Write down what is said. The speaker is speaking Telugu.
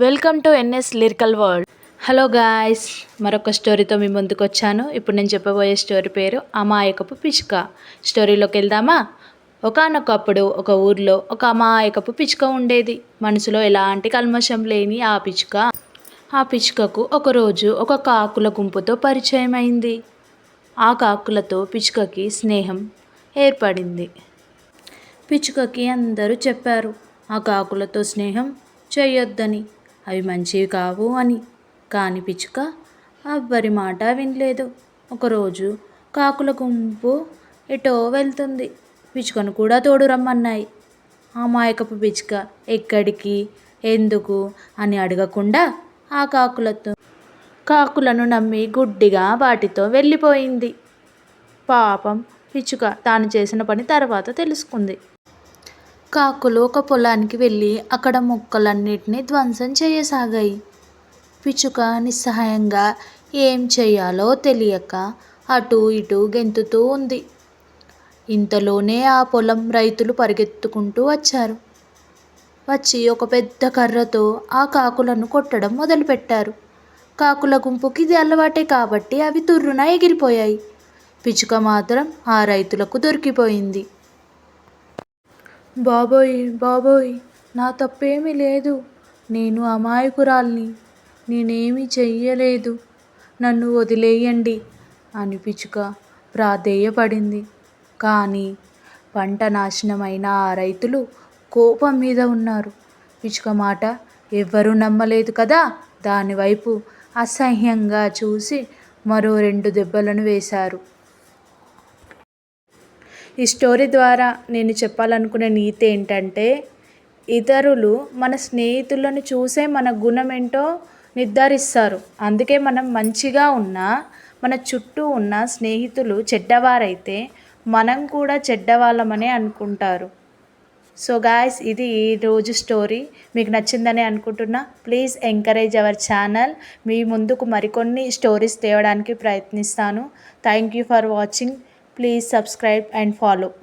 Welcome to NS lyrical world. Hello guys మరొక స్టోరీతో మీ ముందుకు వచ్చాను. ఇప్పుడు నేను చెప్పబోయే స్టోరీ పేరు అమాయకపు పిచ్చుక. స్టోరీలోకి వెళ్దామా? ఒకానొకప్పుడు ఒక ఊర్లో ఒక అమాయకపు పిచ్చుక ఉండేది. మనసులో ఎలాంటి కల్మషం లేని ఆ పిచ్చుక. ఆ పిచ్చుకకు ఒకరోజు ఒక కాకుల గుంపుతో పరిచయం అయింది ఆ కాకులతో పిచ్చుకకి స్నేహం ఏర్పడింది. పిచ్చుకకి అందరూ చెప్పారు ఆ కాకులతో స్నేహం చేయొద్దని. అవి మంచివి కావు అని కాని పిచ్చుక ఎవ్వరి మాట వినలేదు. ఒకరోజు కాకుల గుంపు ఎటో వెళ్తుంది. పిచ్చుకను కూడా తోడు రమ్మన్నాయి. అమాయకపు పిచ్చుక ఎక్కడికి ఎందుకు అని అడగకుండా ఆ కాకులతో కాకులను నమ్మి గుడ్డిగా వాటితో వెళ్ళిపోయింది. పాపం పిచ్చుక తాను చేసిన పని తర్వాత తెలుసుకుంది. కాకులు ఒక పొలానికి వెళ్ళి అక్కడ మొక్కలన్నిటినీ ధ్వంసం చేయసాగాయి. పిచ్చుక నిస్సహాయంగా ఏం చేయాలో తెలియక అటు ఇటు గెంతుతూ ఉంది. ఇంతలోనే ఆ పొలం రైతులు పరిగెత్తుకుంటూ వచ్చారు. వచ్చి ఒక పెద్ద కర్రతో ఆ కాకులను కొట్టడం మొదలుపెట్టారు. కాకుల గుంపుకి ఇది అలవాటే కాబట్టి అవి తుర్రున ఎగిరిపోయాయి. పిచ్చుక మాత్రం ఆ రైతులకు దొరికిపోయింది. బాబోయ్ బాబోయ్ నా తప్పేమీ లేదు. నేను అమాయకురాల్ని. నేనేమీ చెయ్యలేదు. నన్ను వదిలేయండి అని పిచ్చుక ప్రాధేయపడింది. కానీ పంట నాశనమైన ఆ రైతులు కోపం మీద ఉన్నారు. పిచ్చుక మాట ఎవ్వరూ నమ్మలేదు కదా? దానివైపు అసహ్యంగా చూసి మరో రెండు దెబ్బలను వేశారు. ఈ స్టోరీ ద్వారా నేను చెప్పాలనుకునే నీతి ఏంటంటే ఇతరులు మన స్నేహితులను చూసే మన గుణం ఏంటో నిర్ధారిస్తారు. అందుకే మనం మంచిగా ఉన్నా మన చుట్టూ ఉన్న స్నేహితులు చెడ్డవారైతే మనం కూడా చెడ్డవాళ్ళమనే అనుకుంటారు. సో గాయస్ ఇది ఈరోజు స్టోరీ. మీకు నచ్చిందని అనుకుంటున్నా. Please encourage our channel. మీ ముందుకు మరికొన్ని స్టోరీస్ తేవడానికి ప్రయత్నిస్తాను. Thank you for watching. Please subscribe and follow.